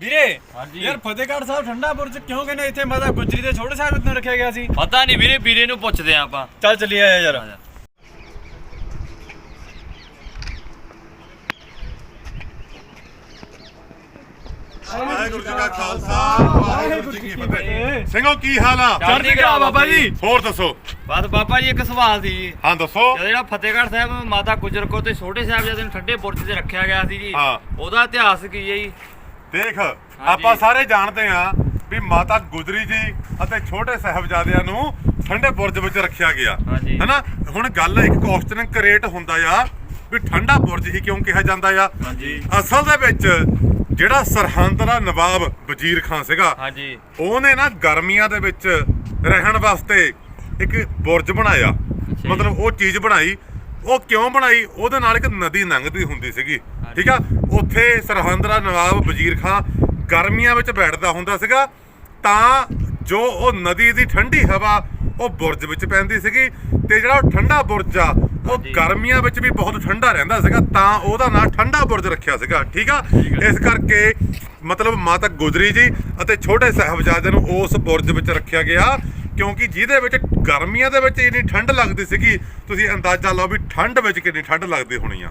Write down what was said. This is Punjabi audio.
ਵੀਰੇ ਹਾਂਜੀ। ਯਾਰ ਫਤਿਹਗੜ੍ਹ ਸਾਹਿਬ ਠੰਡਾ ਬੁਰਜ ਕਿਉਂ ਕਹਿੰਦੇ ਇੱਥੇ ਮਾਤਾ ਗੁਜਰੀ ਦੇ ਛੋਟੇ ਸਾਹਿਬ ਨੂੰ ਰੱਖਿਆ ਗਿਆ ਸੀ? ਪਤਾ ਨਹੀਂ ਵੀਰੇ ਵੀਰੇ ਨੂੰ ਪੁੱਛਦੇ ਆ ਆਪਾਂ। ਚੱਲ ਚੱਲੀਏ ਆਇਆ ਯਾਰ। ਆ ਜਾ। ਵਾਹਿਗੁਰੂ ਜੀ ਕਾ ਖਾਲਸਾ ਵਾਹਿਗੁਰੂ ਜੀ ਕੀ ਫਤਿਹ। ਸਿੰਘੋ ਕੀ ਹਾਲ ਆ? ਚੜ੍ਹਦੀ ਕਲਾ ਬਾਬਾ ਜੀ। ਹੋਰ ਦੱਸੋ? ਬਸ ਬਾਬਾ ਜੀ ਇੱਕ ਸਵਾਲ ਸੀ ਜੀ। ਹਾਂ ਦੱਸੋ। ਜਿਹੜਾ ਫਤਿਹਗੜ੍ਹ ਸਾਹਿਬ ਮਾਤਾ ਗੁਜਰ ਕੌਰ ਤੇ ਛੋਟੇ ਸਾਹਿਬਜ਼ਾਦੇ ਨੂੰ ਠੰਡੇ ਬੁਰਜ ਤੇ ਰੱਖਿਆ ਗਿਆ ਸੀ ਜੀ ਹਾਂ। ਉਹਦਾ ਇਤਿਹਾਸ ਕੀ ਹੈ ਜੀ? ਦੇਖ ਆਪਾਂ ਸਾਰੇ ਜਾਣਦੇ ਆ ਵੀ ਮਾਤਾ ਗੁਜਰੀ ਜੀ ਅਤੇ ਛੋਟੇ ਸਾਹਿਬਜ਼ਾਦਿਆਂ ਨੂੰ ਠੰਡੇ ਬੁਰਜ ਵਿੱਚ ਰੱਖਿਆ ਗਿਆ। ਹੈਨਾ? ਹੁਣ ਗੱਲ ਇੱਕ ਕੁਐਸਚਨ ਕ੍ਰੀਏਟ ਹੁੰਦਾ ਆ ਵੀ ਠੰਡਾ ਬੁਰਜ ਹੀ ਕਿਉਂ ਕਿਹਾ ਜਾਂਦਾ ਆ? ਅਸਲ ਦੇ ਵਿੱਚ ਜਿਹੜਾ ਸਰਹੰਦ ਦਾ ਨਵਾਬ ਵਜ਼ੀਰ ਖਾਨ ਸੀਗਾ ਹਾਂਜੀ। ਉਹਨੇ ਨਾ ਗਰਮੀਆਂ ਦੇ ਵਿੱਚ ਰਹਿਣ ਵਾਸਤੇ ਇੱਕ ਬੁਰਜ ਬਣਾਇਆ। ਮਤਲਬ ਉਹ ਚੀਜ਼ ਬਣਾਈ ਉਹ ਕਿਉਂ ਬਣਾਈ? ਉਹਦੇ ਨਾਲ ਇੱਕ ਨਦੀ ਲੰਘਦੀ ਹੁੰਦੀ ਸੀਗੀ। ਠੀਕ ਆ? ਉੱਥੇ ਸਰਹੰਦ ਦਾ ਨਵਾਬ ਵਜ਼ੀਰ ਖਾਂ ਗਰਮੀਆਂ ਵਿੱਚ ਬੈਠਦਾ ਹੁੰਦਾ ਸੀਗਾ। ਤਾਂ ਜੋ ਉਹ ਨਦੀ ਦੀ ਠੰਡੀ ਹਵਾ ਉਹ ਬੁਰਜ ਵਿੱਚ ਪੈਂਦੀ ਸੀਗੀ ਤੇ ਜਿਹੜਾ ਉਹ ਠੰਡਾ ਬੁਰਜ ਆ ਉਹ। ਗਰਮੀਆਂ ਵਿੱਚ ਵੀ ਬਹੁਤ ਠੰਡਾ ਰਹਿੰਦਾ ਸੀਗਾ ਤਾਂ ਉਹਦਾ ਨਾਂ ਠੰਡਾ ਬੁਰਜ ਰੱਖਿਆ ਸੀਗਾ ਠੀਕ ਆ? ਇਸ ਕਰਕੇ ਮਤਲਬ ਮਾਤਾ ਗੁਜਰੀ ਜੀ ਅਤੇ ਛੋਟੇ ਸਾਹਿਬਜ਼ਾਦੇ ਨੂੰ ਉਸ ਬੁਰਜ ਵਿੱਚ ਰੱਖਿਆ ਗਿਆ ਕਿਉਂਕਿ ਜਿਹਦੇ ਵਿੱਚ ਗਰਮੀਆਂ ਦੇ ਵਿੱਚ ਇੰਨੀ ਠੰਡ ਲੱਗਦੀ ਸੀਗੀ ਤੁਸੀਂ ਅੰਦਾਜ਼ਾ ਲਾਓ ਵੀ ਠੰਡ ਵਿੱਚ ਕਿੰਨੀ ਠੰਡ ਲੱਗਦੀ ਹੋਣੀ ਆ।